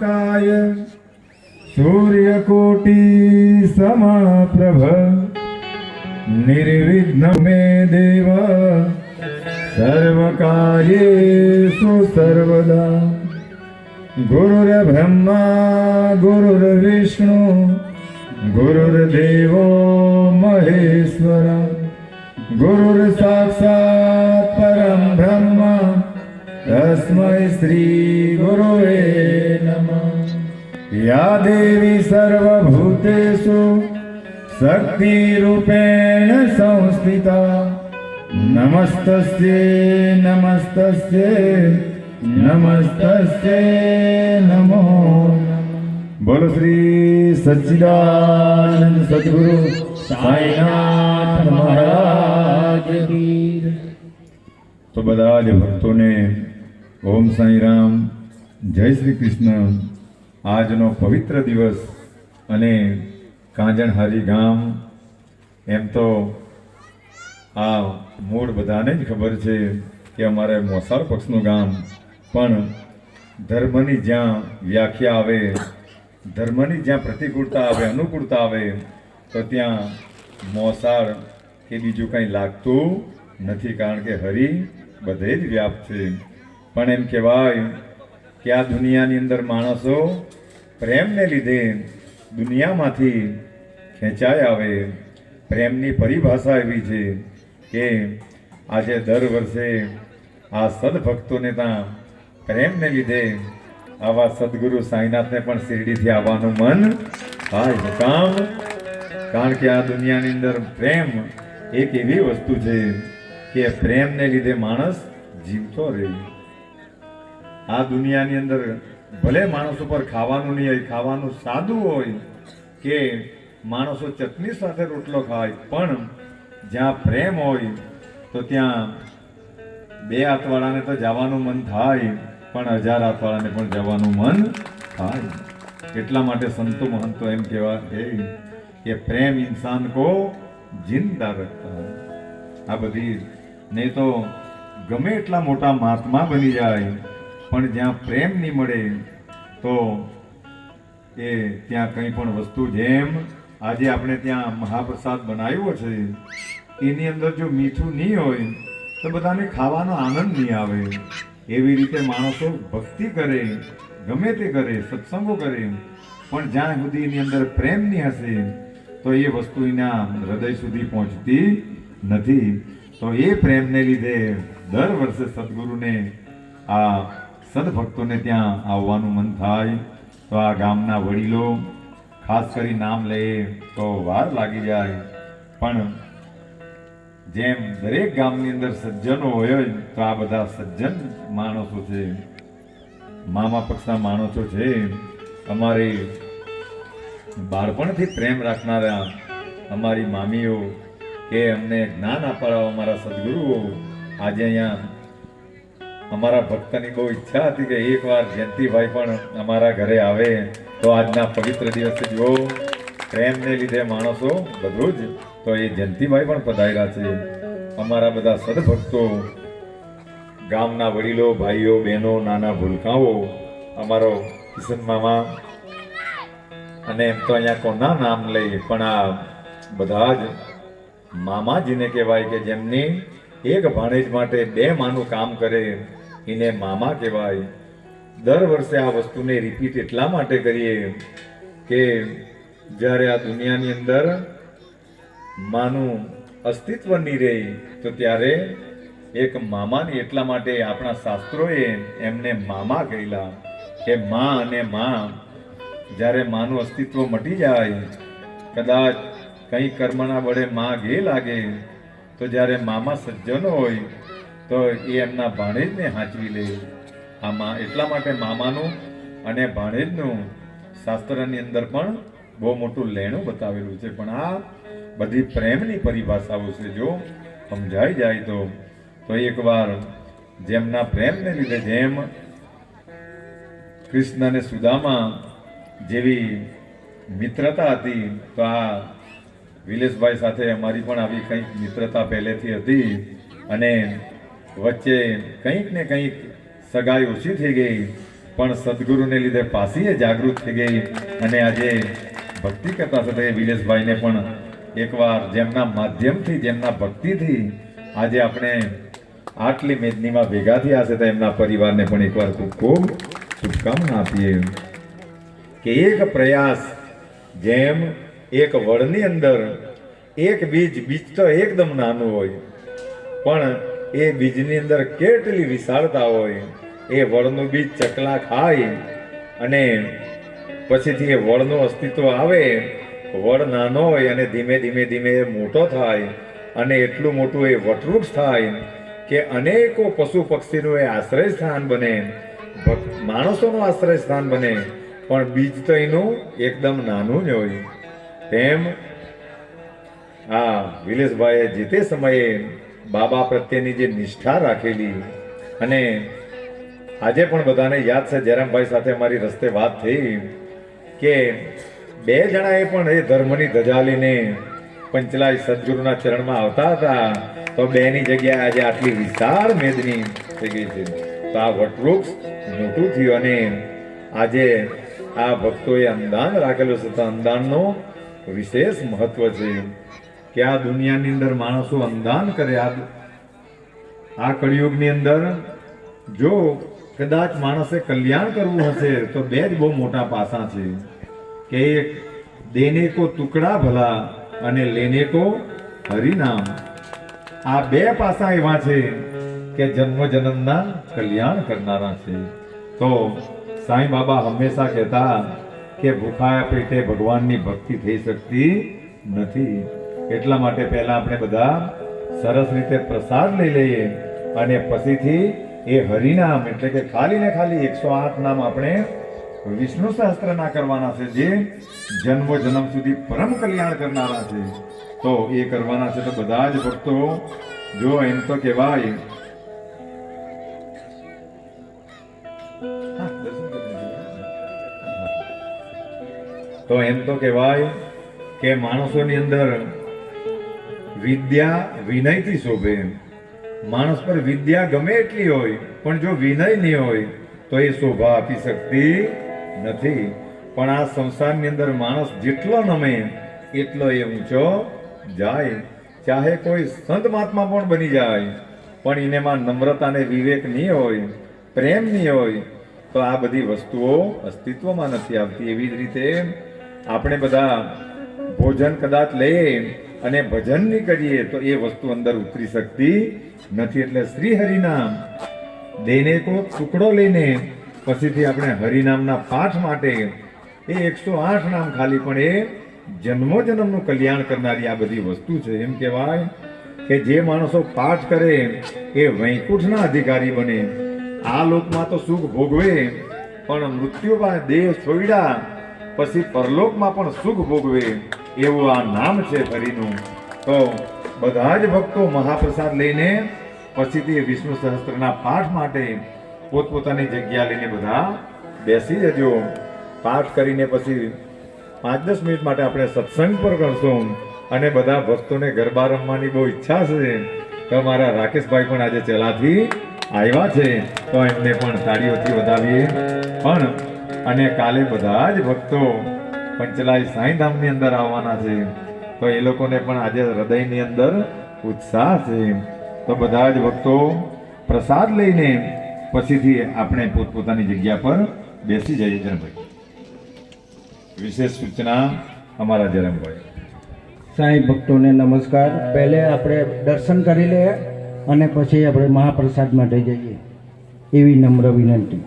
काय सूर्यकोटि समप्रभ निर्विघ्न मे देव सर्वकार्येषु सर्वदा गुरुर्ब्रह्मा गुरुर्विष्णु गुरुर्देवो महेश्वर गुरुर्साक्षात् परं ब्रह्म तस्मै श्रीगुरुवे नमः યા દેવી સર્વભૂતેષુ શક્તિરૂપેણ સંસ્થિતા, નમસ્તસ્ય નમસ્તસ્ય નમસ્તસ્ય નમો બોલો શ્રી સચ્ચિદાનંદ સદગુરુ સાંઈનાથ મહારાજ તો બધા જ ભક્તોને ઓમ સાંઈ રામ, જય શ્રી કૃષ્ણ. આજનો પવિત્ર દિવસ અને કાંજણહારી ગામ, એમ તો આ મૂળ બધાને જ ખબર છે કે અમારે મોસાળ પક્ષનું ગામ, પણ ધર્મની જ્યાં વ્યાખ્યા આવે, ધર્મની જ્યાં પ્રતિકૂળતા આવે, અનુકૂળતા આવે, તો ત્યાં મોસાળ કે બીજું કંઈ લાગતું નથી, કારણ કે હરિ બધે જ વ્યાપ છે. પણ એમ કહેવાય કે આ દુનિયાની અંદર માણસો પ્રેમને લીધે દુનિયામાંથી ખેંચાઈ આવે. પ્રેમની પરિભાષા એવી છે કે આજે દર વર્ષે આ સદભક્તોને ત્યાં પ્રેમને લીધે આવા સદગુરુ સાંઈનાથને પણ શિરડીથી આવવાનું મન થાય કામ? કારણ કે આ દુનિયાની અંદર પ્રેમ એક એવી વસ્તુ છે કે પ્રેમને લીધે માણસ જીવતો રહે. આ દુનિયાની અંદર ભલે માણસ ઉપર ખાવાનું નહીં હોય, ખાવાનું સાદું હોય કે માણસો ચટણી સાથે રોટલો ખાય, પણ જ્યાં પ્રેમ હોય તો ત્યાં બે હાથવાળાને તો જવાનું મન થાય, પણ હજાર હાથવાળાને પણ જવાનું મન થાય. એટલા માટે સંતો મહંતો એમ કહેવા કે પ્રેમ ઇન્સાન કો જિંદા રખતા આ બધી નહીં તો ગમે એટલા મોટા મહાત્મા બની જાય પણ જ્યાં પ્રેમ નહીં મળે, તો એ ત્યાં કંઈ પણ વસ્તુ જેમ આજે આપણે ત્યાં મહાપ્રસાદ બનાવ્યો છે, એની અંદર જો મીઠું નહીં હોય, તો બધાને ખાવાનો આનંદ નહીં આવે. એવી રીતે માણસો ભક્તિ કરે, ગમે તે કરે, સત્સંગો કરે, પણ જ્યાં સુધી એની અંદર પ્રેમ નહીં હશે, તો એ વસ્તુ એના હૃદય સુધી પહોંચતી નથી. તો એ પ્રેમને લીધે દર વર્ષે સદગુરુને આ સદભક્તોને ત્યાં આવવાનું મન થાય, તો આ ગામના વડીલો ખાસ કરી નામ લે તો વાર લાગી જાય. પણ જેમ દરેક ગામની અંદર સજ્જનો હોય તો આ બધા સજ્જન માણસો છે. મામા પક્ષના માણસો છે. અમારે બાળપણથી પ્રેમ રાખનારા અમારી મામીઓ કે અમને જ્ઞાન આપવા અમારા સદગુરુઓ આજે અહીંયા અમારા ભક્તની બહુ ઈચ્છા હતી કે એકવાર જયંતિભાઈ પણ અમારા ઘરે આવે, તો આજના પવિત્ર દિવસે જુઓ પ્રેમને લીધે માણસો બધું જ, તો એ જયંતિભાઈ પણ પધાર્યા છે. અમારા બધા સદભક્તો, ગામના વડીલો, ભાઈઓ, બહેનો, નાના ભૂલકાઓ, અમારો કિશન મામા અને એમ તો અહીંયા કોના નામ લઈ પણ આ બધા જ મામાજીને કહેવાય કે જેમની એક ભાણેજ માટે બે માનું કામ કરે એને મામા કહેવાય. દર વર્ષે આ વસ્તુને રિપીટ એટલા માટે કરીએ કે જ્યારે આ દુનિયાની અંદર માનું અસ્તિત્વ નહીં રહે, તો ત્યારે એક મામાની એટલા માટે આપણા શાસ્ત્રોએ એમને મામા કહેલા કે મા અને મા, જ્યારે માનું અસ્તિત્વ મટી જાય, કદાચ કંઈ કર્મના બળે મા ઘે લાગે, તો જ્યારે મામા સજ્જનો હોય તો એ એમના ભાણેજને હાંચવી લે. આમાં એટલા માટે મામાનું અને ભાણેજનું શાસ્ત્રની અંદર પણ બહુ મોટું લેણું બતાવેલું છે. પણ આ બધી પ્રેમની પરિભાષાઓ છે જો સમજાઈ જાય તો. તો એકવાર જેમના પ્રેમને લીધે જેમ કૃષ્ણ અને સુદામા જેવી મિત્રતા હતી, તો આ વિલેશભાઈ સાથે અમારી પણ આવી કંઈક મિત્રતા પહેલેથી હતી. અને વચ્ચે કંઈક ને કંઈક સગાઈ ઓછી થઈ ગઈ, પણ સદગુરુને લીધે પાસી એ જાગૃત થઈ ગઈ અને આજે ભક્તિ કરતા એ વિલેશભાઈને પણ એકવાર જેમના માધ્યમથી, જેમના ભક્તિથી આજે આપણે આટલી મેદનીમાં ભેગા થયા છે તો એમના પરિવારને પણ એકવાર ખૂબ ખૂબ શુભકામના આપીએ કે એક પ્રયાસ જેમ એક વડની અંદર એક બીજ બીજ તો એકદમ નાનું હોય, પણ એ બીજની અંદર કેટલી વિશાળતા હોય, એ વળનું બીજ ચકલા ખાય અને પછીથી એ વળનું અસ્તિત્વ આવે વડ નાનો હોય અને ધીમે ધીમે ધીમે એ મોટો થાય અને એટલું મોટું એ વટવૃક્ષ થાય કે અનેકો પશુ પક્ષીનું એ આશ્રય સ્થાન બને માણસોનું આશ્રય સ્થાન બને, પણ બીજ તો એનું એકદમ નાનું જ હોય. તેમ હા વિલેશભાઈએ જે તે સમયે બાબા પ્રત્યેની જે નિષ્ઠા રાખેલી અને આજે પણ બધાને યાદ છે, જયરામભાઈ સાથે મારી રસ્તે વાત થઈ કે બે જણાએ પણ એ ધર્મની ધજા લઈને પંચલાય સદગુરુના ચરણમાં આવતા હતા. તો બેની જગ્યાએ આજે આટલી વિશાળ મેદની થઈ ગઈ છે. તો આ વટવૃક્ષ મોટું થયું અને આજે આ ભક્તોએ અંદાન રાખેલું છે. તો અંદાનનો વિશેષ મહત્વ છે. કે આ દુનિયાની અંદર માણસો અંદાન કરે. આ આ કળિયુગની અંદર જો કદાચ માણસે કલ્યાણ કરવું હશે, તો બે જ બહુ મોટા પાસા છે. કે એક દેને કો ટુકડા ભલા અને લેને કો હરિનામ. આ બે પાસા એવા છે કે જન્મ જન્મના કલ્યાણ કરનારા છે. તો સાંઈ બાબા હંમેશા કહેતા કે ભૂખાયા પેટે ભગવાનની ભક્તિ થઈ શકતી નથી. એટલા માટે પહેલા આપણે બધા સરસ રીતે પ્રસાદ લઈ લઈએ અને પછીથી એ હરિનામ એટલે કે ખાલી ને ખાલી એકસો આઠ નામ આપણે વિષ્ણુ સહસ્ત્રના કરવાના છે, જે જન્મો જન્મ સુધી પરમ કલ્યાણ કરનારા છે તો એ કરવાના છે તો બધા જ ભક્તો, જો એમ તો કહેવાય. તો એમ તો કહેવાય કે માણસોની અંદર વિદ્યા વિનયથી શોભે માણસ પર વિદ્યા ગમે એટલી હોય, પણ જો વિનય નહીં હોય, તો એ શોભા આપી શકતી નથી. પણ આ સંસારની અંદર માણસ જેટલો નમે, એટલો એ ઊંચો જાય. ચાહે કોઈ સંત મહાત્મા પણ બની જાય, પણ એનેમાં નમ્રતા ને વિવેક નહીં હોય, પ્રેમ નહીં હોય, તો આ બધી વસ્તુઓ અસ્તિત્વમાં નથી આવતી. એવી જ રીતે આપણે બધા ભોજન કદાચ લઈએ અને ભજન નહીં કરીએ તો એ વસ્તુ અંદર ઉતરી શકતી નથી. એટલે શ્રી હરિનામ, દેને કો ટુકડો લઈને પછીથી આપણે હરિનામના પાઠ માટે એ એકસો આઠ નામ ખાલી પણ એ જન્મો જન્મનું કલ્યાણ કરનારી આ બધી વસ્તુ છે. એમ કહેવાય કે જે માણસો પાઠ કરે એ વૈકુંઠના અધિકારી બને. આ લોકમાં તો સુખ ભોગવે, પણ મૃત્યુ દેહ છોડ્યા પછી પરલોકમાં પણ સુખ ભોગવે. એવું આ નામ છે હરિનું. તો બધા જ ભક્તો મહાપ્રસાદ લઈને પછીથી વિષ્ણુ સહસ્ત્રના પાઠ માટે પોતપોતાની જગ્યા લઈને બધા બેસી જજો. પાઠ કરીને પછી પાંચ દસ મિનિટ માટે આપણે સત્સંગ પર કરશું અને બધા ભક્તોને ગરબા રમવાની બહુ ઈચ્છા છે. તો મારા રાકેશભાઈ પણ આજે ચલાથી આવ્યા છે. તો એમને પણ તાળીઓથી વધાવીએ. પણ અને કાલે બધા જ ભક્તો પંચલાઈ સાંઈધામની અંદર આવવાના છે. તો એ લોકોને પણ આજે હૃદયની અંદર ઉત્સાહ છે. તો બધા જ ભક્તો પ્રસાદ લઈને પછીથી આપણે પોતપોતાની જગ્યા પર બેસી જઈએ જનભાઈ વિશેષ સૂચના અમારા જરમભાઈ સાંઈ ભક્તોને નમસ્કાર. પહેલે આપણે દર્શન કરી લઈએ અને પછી આપણે મહાપ્રસાદ માટે જઈએ. એવી નમ્ર વિનંતી.